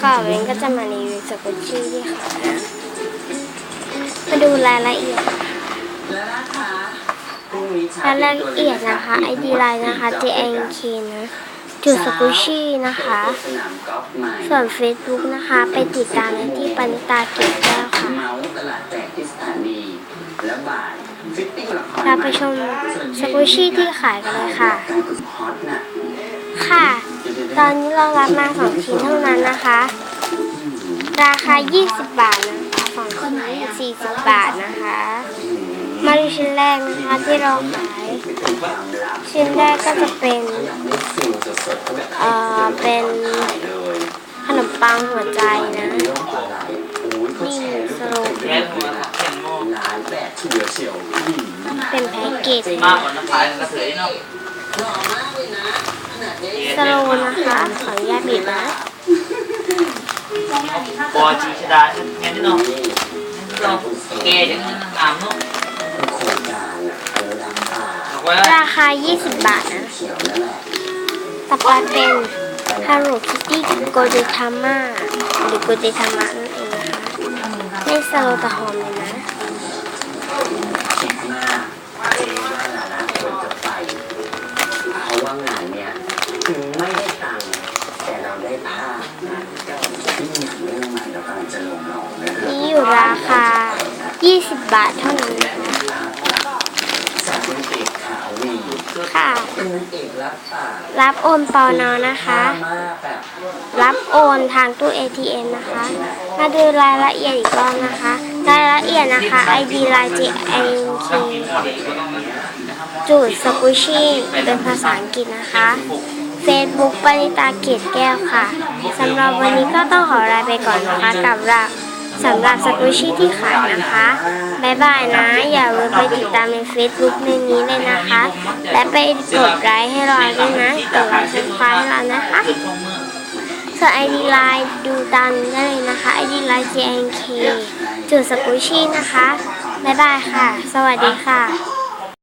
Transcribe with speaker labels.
Speaker 1: ค่ะวันนี้ก็จะมารีวิวสกุชชี่ที่ขายนะมาดูรายละเอียด
Speaker 2: และนะคะพรุ่งนี้เช้ารา
Speaker 1: ยละเอียดนะคะ ID ไลน์นะคะ JNK นะจุดสกุชชี่นะคะ
Speaker 2: สนามกอล์ฟใหม่
Speaker 1: ส่วน Facebook นะคะ ไปติดตามได้ที่ปณิตาเก็บแก้วค่ะ
Speaker 2: เมาส์ตลาดแตกที่สถานีและบ่ายฟิตติ้งละคร
Speaker 1: เราไปชมสกุชชี่ที่ขายกันเลยค่ะ
Speaker 2: การกุศลฮอตน่ะ
Speaker 1: ค่ะ ตอนนี้เรารับมาสองชิ้นเท่านั้นนะคะ ราคา 20 บาทนะคะสองชิ้น40 บาทนะคะ มาดูชิ้นแรกนะคะที่เราขาย ชิ้นแรกก็จะเป็น
Speaker 2: เอ่
Speaker 1: อ เป็นขนมปังหัวใจนะ
Speaker 2: นไลน์โอ้ยเขาแชร์รูปกัน
Speaker 3: แค่หัวเห็นโม่
Speaker 2: หลายแบบเฉียวเฉียวๆอืม
Speaker 1: เป็นแพ็กเกจ
Speaker 3: มากกว่าน้ำพายกระเทยเนาะ
Speaker 1: สโลว์นะคะ ขออนุญาตบีบนะ
Speaker 3: ปอจีชดาแค่นี้เนาะเราเกย์อย่างนั้นงามเนาะ
Speaker 2: โครงการอะเออดังป่า
Speaker 3: เอาไว้
Speaker 1: ราคา 20 บาทนะ
Speaker 2: เขียวนั่นแหละ
Speaker 1: ต่อไปเป็น Hello Kitty g o d e t a m a หรือ g o d e t a m a นั่นเองนะคะไม่สโลว์แต่หอมเลยนะ
Speaker 2: คิดมากเองว่าหลานาควรจะไปเพราะว่างาน
Speaker 1: นี่อยู่ราคา 20 บาทเท่านั้นนะคะ
Speaker 2: จากนางเอกขาววี
Speaker 1: ค่ะ
Speaker 2: เป็นนางเอกรับปาก
Speaker 1: รับโอนปอนอนะคะ
Speaker 2: มากแบบ
Speaker 1: รับโอนทางตู้ ATM นะคะ มาดูรายละเอียดอีกรอบนะคะ รายละเอียดนะคะ ID ไลน์ JNK จุดสกุชี่เป็นภาษาอังกฤษนะคะ Facebook ปณิตาเกตแก้วค่ะสำหรับวันนี้ก็ต้องขอลาไปก่อนนะคะกับเราสำหรับสกุชี่ที่ขายนะคะ บ๊ายบายนะ อย่าลืมไปติดตามใน Facebook ในนี้เลยนะคะ และไปกดไลค์ให้เราด้วยนะ กดไลค์ซับสไครต์ให้เรานะคะ
Speaker 3: เกิดช่องเมื่อ
Speaker 1: ส่วน ID ไลน์ดูตามนี้ได้เลยนะคะ ID ไลน์ JNK จุดสกุชี่นะคะ บ๊ายบายค่ะ สวัสดีค่ะ